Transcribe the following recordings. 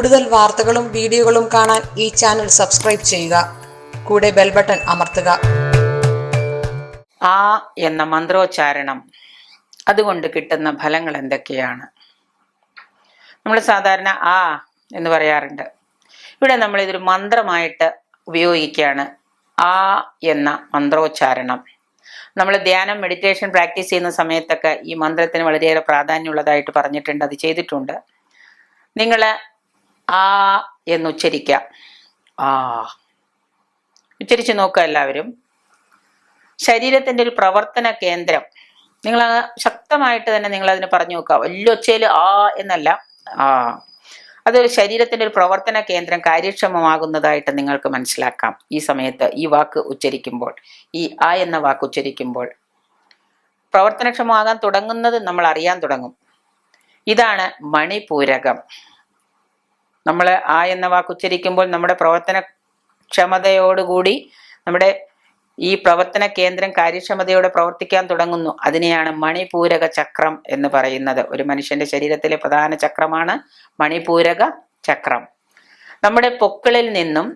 കൂടുതൽ വാർത്തകളും വീഡിയോകളും കാണാൻ ഈ ചാനൽ സബ്സ്ക്രൈബ് ചെയ്യുക. കൂടെ ബെൽ ബട്ടൺ അമർത്തുക. ആ എന്ന മന്ത്രോച്ചാരണം. അതുകൊണ്ട് കിട്ടുന്ന ഫലങ്ങൾ എന്തൊക്കെയാണ്? നമ്മൾ സാധാരണ ആ എന്ന് പറയാറുണ്ട്. ഇവിടെ നമ്മൾ ഇതൊരു മന്ത്രമായിട്ട് ഉപയോഗിക്കുകയാണ്. ആ എന്ന മന്ത്രോച്ചാരണം. നമ്മൾ ധ്യാനം മെഡിറ്റേഷൻ പ്രാക്ടീസ് ചെയ്യുന്ന സമയത്തൊക്കെ ഈ മന്ത്രത്തിന് വളരെയേറെ പ്രാധാന്യമുള്ളതായിട്ട് പറഞ്ഞിട്ടുണ്ട് അത് ചെയ്തിട്ടുണ്ട്. നിങ്ങൾ ആ എന്ന് ഉച്ചരിക്ക ആ. ഉച്ചരിച്ച് നോക്കുക എല്ലാവരും. ശരീരത്തിന്റെ ഒരു പ്രവർത്തന കേന്ദ്രം. നിങ്ങൾ ശക്തമായിട്ട് തന്നെ നിങ്ങൾ അതിന് പറഞ്ഞു നോക്കുക. വലിയ ഒച്ചയിൽ ആ എന്നല്ല. ആ. അതൊരു ശരീരത്തിന്റെ ഒരു പ്രവർത്തന കേന്ദ്രം കാര്യക്ഷമമാകുന്നതായിട്ട് നിങ്ങൾക്ക് മനസ്സിലാക്കാം. ഈ സമയത്ത് ഈ വാക്ക് ഉച്ചരിക്കുമ്പോൾ ഈ ആ എന്ന വാക്ക് ഉച്ചരിക്കുമ്പോൾ. പ്രവർത്തനക്ഷമമാകാൻ തുടങ്ങുന്നത് നമ്മൾ അറിയാൻ തുടങ്ങും. ഇതാണ് മണിപൂരകം. നമ്മൾ ആ എന്ന വാക്ക് ഉച്ചരിക്കുമ്പോൾ നമ്മുടെ പ്രവർത്തന ക്ഷമതയോടുകൂടി നമ്മുടെ ഈ പ്രവർത്തന കേന്ദ്രം കാര്യക്ഷമതയോടെ പ്രവർത്തിക്കാൻ തുടങ്ങുന്നു. അതിനെയാണ് മണിപൂരക ചക്രം എന്ന് പറയുന്നത്. ഒരു മനുഷ്യന്റെ ശരീരത്തിലെ പ്രധാന ചക്രമാണ് മണിപൂരക ചക്രം. നമ്മുടെ പൊക്കിളിൽ നിന്നും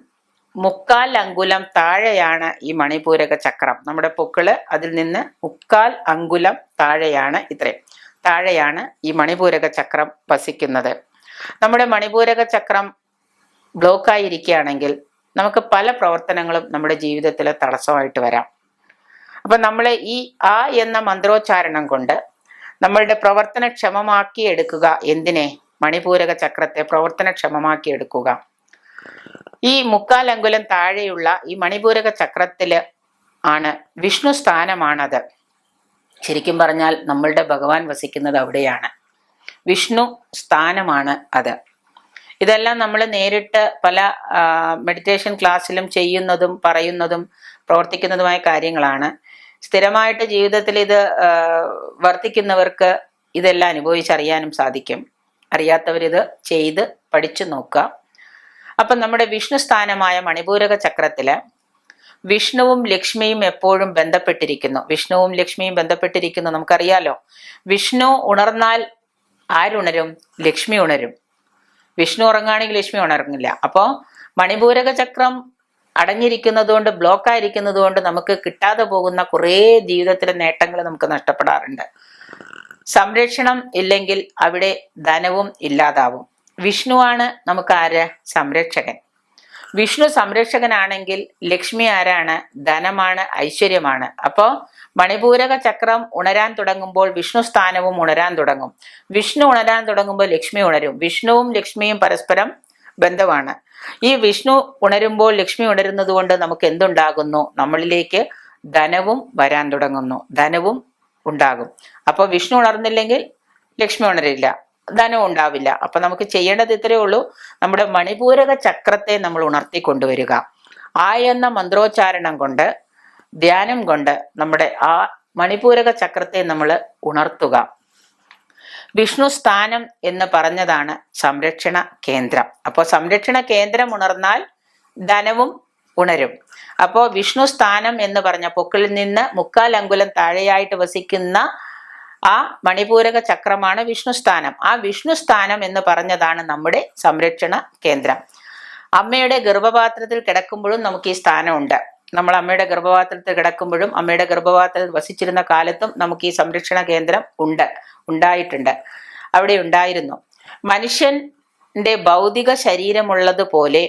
മുക്കാൽ അങ്കുലം താഴെയാണ് ഈ മണിപൂരക ചക്രം. നമ്മുടെ പൊക്കിൾ അതിൽ നിന്ന് മുക്കാൽ അങ്കുലം താഴെയാണ് ഇത്രയും. താഴെയാണ് ഈ മണിപൂരക ചക്രം വസിക്കുന്നത്. നമ്മുടെ മണിപൂരക ചക്രം ബ്ലോക്കായിരിക്കുകയാണെങ്കിൽ നമുക്ക് പല പ്രവർത്തനങ്ങളും നമ്മുടെ ജീവിതത്തിൽ തടസ്സമായിട്ട് വരാം. അപ്പൊ നമ്മൾ ഈ ആ എന്ന മന്ത്രോച്ചാരണം കൊണ്ട് നമ്മളുടെ പ്രവർത്തനക്ഷമമാക്കി എടുക്കുക എന്തിനെ? മണിപൂരക ചക്രത്തെ പ്രവർത്തനക്ഷമമാക്കി എടുക്കുക. ഈ മുക്കാൽ അങ്കുലം താഴെയുള്ള ഈ മണിപൂരക ചക്രത്തിൽ ആണ് വിഷ്ണു സ്ഥാനമാണത്. ശരിക്കും പറഞ്ഞാൽ നമ്മളുടെ ഭഗവാൻ വസിക്കുന്നത് അവിടെയാണ്. വിഷ്ണു സ്ഥാനമാണ് അത്. ഇതെല്ലാം നമ്മൾ നേരിട്ട് പല മെഡിറ്റേഷൻ ക്ലാസ്സിലും ചെയ്യുന്നതും പറയുന്നതും പ്രവർത്തിക്കുന്നതുമായ കാര്യങ്ങളാണ്. സ്ഥിരമായിട്ട് ജീവിതത്തിൽ ഇത് വർത്തിക്കുന്നവർക്ക് ഇതെല്ലാം അനുഭവിച്ചറിയാനും സാധിക്കും. അറിയാത്തവരിത് ചെയ്ത് പഠിച്ചു നോക്കുക. അപ്പം നമ്മുടെ വിഷ്ണു സ്ഥാനമായ മണിപൂരക ചക്രത്തിൽ വിഷ്ണുവും ലക്ഷ്മിയും എപ്പോഴും ബന്ധപ്പെട്ടിരിക്കുന്നു. വിഷ്ണുവും ലക്ഷ്മിയും ബന്ധപ്പെട്ടിരിക്കുന്നു നമുക്കറിയാലോ. വിഷ്ണു ഉണർന്നാൽ ആരുണരും? ലക്ഷ്മി ഉണരും. വിഷ്ണു ഉറങ്ങുകയാണെങ്കിൽ ലക്ഷ്മി ഉണർന്നില്ല. അപ്പോൾ മണിപൂരക ചക്രം അടഞ്ഞിരിക്കുന്നത് കൊണ്ട് ബ്ലോക്ക് ആയിരിക്കുന്നത് കൊണ്ട് നമുക്ക് കിട്ടാതെ പോകുന്ന കുറേ ജീവിതത്തിലെ നേട്ടങ്ങൾ നമുക്ക് നഷ്ടപ്പെടാറുണ്ട്. സംരക്ഷണം ഇല്ലെങ്കിൽ അവിടെ ധനവും ഇല്ലാതാവും. വിഷ്ണുവാണ് നമുക്ക് ആര്? സംരക്ഷകൻ. വിഷ്ണു സംരക്ഷകനാണെങ്കിൽ ലക്ഷ്മി ആരാണ്? ധനമാണ് ഐശ്വര്യമാണ്. അപ്പോൾ മണിപൂരക ചക്രം ഉണരാൻ തുടങ്ങുമ്പോൾ വിഷ്ണു സ്ഥാനവും ഉണരാൻ തുടങ്ങും. വിഷ്ണു ഉണരാൻ തുടങ്ങുമ്പോൾ ലക്ഷ്മി ഉണരും. വിഷ്ണുവും ലക്ഷ്മിയും പരസ്പരം ബന്ധമാണ്. ഈ വിഷ്ണു ഉണരുമ്പോൾ ലക്ഷ്മി ഉണരുന്നത് കൊണ്ട് നമുക്ക് എന്തുണ്ടാകുന്നു? നമ്മളിലേക്ക് ധനവും വരാൻ തുടങ്ങുന്നു. ധനവും ഉണ്ടാകും. അപ്പോൾ വിഷ്ണു ഉണർന്നില്ലെങ്കിൽ ലക്ഷ്മി ഉണരില്ല. ധനം ഉണ്ടാവില്ല. അപ്പൊ നമുക്ക് ചെയ്യേണ്ടത് ഇത്രയേ ഉള്ളൂ. നമ്മുടെ മണിപൂരക ചക്രത്തെ നമ്മൾ ഉണർത്തി കൊണ്ടുവരിക. ആ എന്ന മന്ത്രോച്ചാരണം കൊണ്ട് ധ്യാനം കൊണ്ട് നമ്മുടെ ആ മണിപൂരക ചക്രത്തെ നമ്മൾ ഉണർത്തുക. വിഷ്ണു സ്ഥാനം എന്ന് പറഞ്ഞതാണ് സംരക്ഷണ കേന്ദ്രം. അപ്പോൾ സംരക്ഷണ കേന്ദ്രം ഉണർന്നാൽ ധനവും ഉണരും. അപ്പോൾ വിഷ്ണു സ്ഥാനം എന്ന് പറഞ്ഞ പൊക്കിളിൽ നിന്ന് മുക്കാൽ അങ്കുലം താഴെയായിട്ട് വസിക്കുന്ന ആ മണിപൂരക ചക്രമാണ് വിഷ്ണുസ്ഥാനം. ആ വിഷ്ണുസ്ഥാനം എന്ന് പറഞ്ഞതാണ് നമ്മുടെ സംരക്ഷണ കേന്ദ്രം. അമ്മയുടെ ഗർഭപാത്രത്തിൽ കിടക്കുമ്പോഴും നമുക്ക് ഈ സ്ഥാനമുണ്ട്. നമ്മൾ അമ്മയുടെ ഗർഭപാത്രത്തിൽ കിടക്കുമ്പോഴും അമ്മയുടെ ഗർഭപാത്രത്തിൽ വസിച്ചിരുന്ന കാലത്തും നമുക്ക് ഈ സംരക്ഷണ കേന്ദ്രം ഉണ്ട് ഉണ്ടായിട്ടുണ്ട്. അവിടെ ഉണ്ടായിരുന്നു. മനുഷ്യന്റെ ഭൗതിക ശരീരമുള്ളതുപോലെ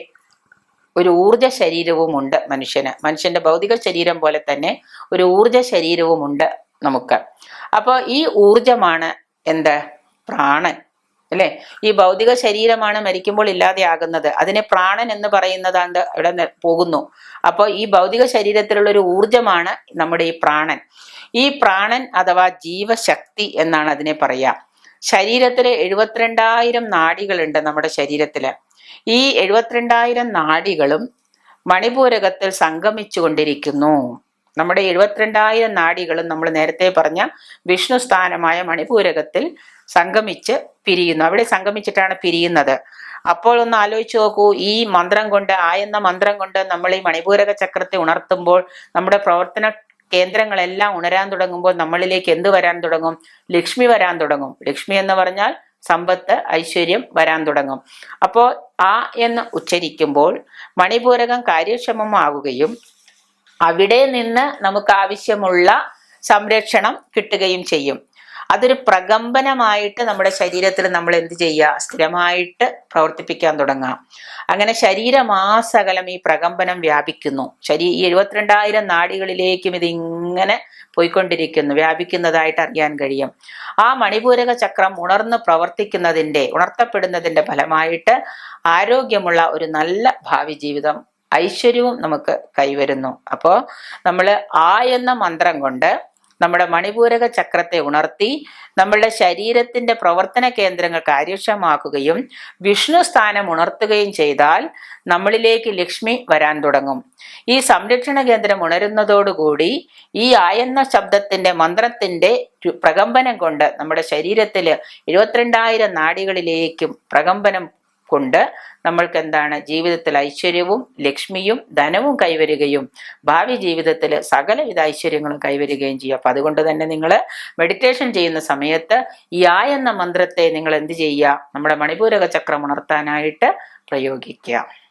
ഒരു ഊർജ ശരീരവുമുണ്ട് മനുഷ്യന്. മനുഷ്യന്റെ ഭൗതിക ശരീരം പോലെ തന്നെ ഒരു ഊർജ ശരീരവുമുണ്ട് നമുക്ക്. അപ്പോൾ ഈ ഊർജമാണ് എന്ത്? പ്രാണൻ. അല്ലെ? ഈ ഭൗതിക ശരീരമാണ് മരിക്കുമ്പോൾ ഇല്ലാതെയാകുന്നത്. അതിനെ പ്രാണൻ എന്ന് പറയുന്നതാണ്ട് ഇവിടെ പോകുന്നു. അപ്പോൾ ഈ ഭൗതിക ശരീരത്തിലുള്ള ഒരു ഊർജമാണ് നമ്മുടെ ഈ പ്രാണൻ. ഈ പ്രാണൻ അഥവാ ജീവശക്തി എന്നാണ് അതിനെ പറയാ. ശരീരത്തിലെ എഴുപത്തിരണ്ടായിരം നാഡികളുണ്ട് നമ്മുടെ ശരീരത്തിൽ. ഈ എഴുപത്തിരണ്ടായിരം നാഡികളും മണിപൂരകത്തിൽ സംഗമിച്ചു കൊണ്ടിരിക്കുന്നു നമ്മുടെ എഴുപത്തിരണ്ടായിരം നാടികളും നമ്മൾ നേരത്തെ പറഞ്ഞ വിഷ്ണു സ്ഥാനമായ മണിപൂരകത്തിൽ സംഗമിച്ച് പിരിയുന്നു. അവിടെ സംഗമിച്ചിട്ടാണ് പിരിയുന്നത്. അപ്പോൾ ഒന്ന് ആലോചിച്ച് നോക്കൂ ഈ മന്ത്രം കൊണ്ട് ആ എന്ന മന്ത്രം കൊണ്ട് നമ്മൾ ഈ മണിപൂരക ചക്രത്തെ ഉണർത്തുമ്പോൾ നമ്മുടെ പ്രവർത്തന കേന്ദ്രങ്ങളെല്ലാം ഉണരാൻ തുടങ്ങുമ്പോൾ നമ്മളിലേക്ക് എന്ത് വരാൻ തുടങ്ങും? ലക്ഷ്മി വരാൻ തുടങ്ങും. ലക്ഷ്മി എന്ന് പറഞ്ഞാൽ സമ്പത്ത് ഐശ്വര്യം വരാൻ തുടങ്ങും. അപ്പോൾ ആ എന്ന് ഉച്ചരിക്കുമ്പോൾ മണിപൂരകം കാര്യക്ഷമമാകുകയും അവിടെ നിന്ന് നമുക്ക് ആവശ്യമുള്ള സംരക്ഷണം കിട്ടുകയും ചെയ്യും. അതൊരു പ്രകമ്പനമായിട്ട് നമ്മുടെ ശരീരത്തിൽ നമ്മൾ എന്ത് ചെയ്യുക? സ്ഥിരമായിട്ട് പ്രവർത്തിപ്പിക്കാൻ തുടങ്ങാം അങ്ങനെ ശരീരമാസകലം ഈ പ്രകമ്പനം വ്യാപിക്കുന്നു. ശരീ ഈ എഴുപത്തിരണ്ടായിരം നാടികളിലേക്കും ഇതിങ്ങനെ പോയിക്കൊണ്ടിരിക്കുന്നു. വ്യാപിക്കുന്നതായിട്ട് അറിയാൻ കഴിയും. ആ മണിപൂരക ചക്രം ഉണർന്ന് പ്രവർത്തിക്കുന്നതിന്റെ ഉണർത്തപ്പെടുന്നതിന്റെ ഫലമായിട്ട് ആരോഗ്യമുള്ള ഒരു നല്ല ഭാവി ജീവിതം ഐശ്വര്യവും നമുക്ക് കൈവരുന്നു. അപ്പോൾ നമ്മൾ ആ എന്ന മന്ത്രം കൊണ്ട് നമ്മുടെ മണിപൂരക ചക്രത്തെ ഉണർത്തി നമ്മളുടെ ശരീരത്തിന്റെ പ്രവർത്തന കേന്ദ്രങ്ങൾ കാര്യക്ഷമമാക്കുകയും വിഷ്ണു സ്ഥാനം ഉണർത്തുകയും ചെയ്താൽ നമ്മളിലേക്ക് ലക്ഷ്മി വരാൻ തുടങ്ങും. ഈ സംരക്ഷണ കേന്ദ്രം ഉണരുന്നതോടുകൂടി ഈ ആയെന്ന ശബ്ദത്തിന്റെ മന്ത്രത്തിന്റെ പ്രകമ്പനം കൊണ്ട് നമ്മുടെ ശരീരത്തിൽ എഴുപത്തിരണ്ടായിരം നാടികളിലേക്കും പ്രകമ്പനം കൊണ്ട് നമ്മൾക്ക് എന്താണ് ജീവിതത്തിൽ ഐശ്വര്യവും ലക്ഷ്മിയും ധനവും കൈവരുകയും ഭാവി ജീവിതത്തിൽ സകലവിധ ഐശ്വര്യങ്ങളും കൈവരുകയും ചെയ്യും. അപ്പം അതുകൊണ്ട് തന്നെ നിങ്ങൾ മെഡിറ്റേഷൻ ചെയ്യുന്ന സമയത്ത് ഈ ആ എന്ന മന്ത്രത്തെ നിങ്ങൾ എന്ത് ചെയ്യുക? നമ്മുടെ മണിപൂരക ചക്രം ഉണർത്താനായിട്ട് പ്രയോഗിക്കുക.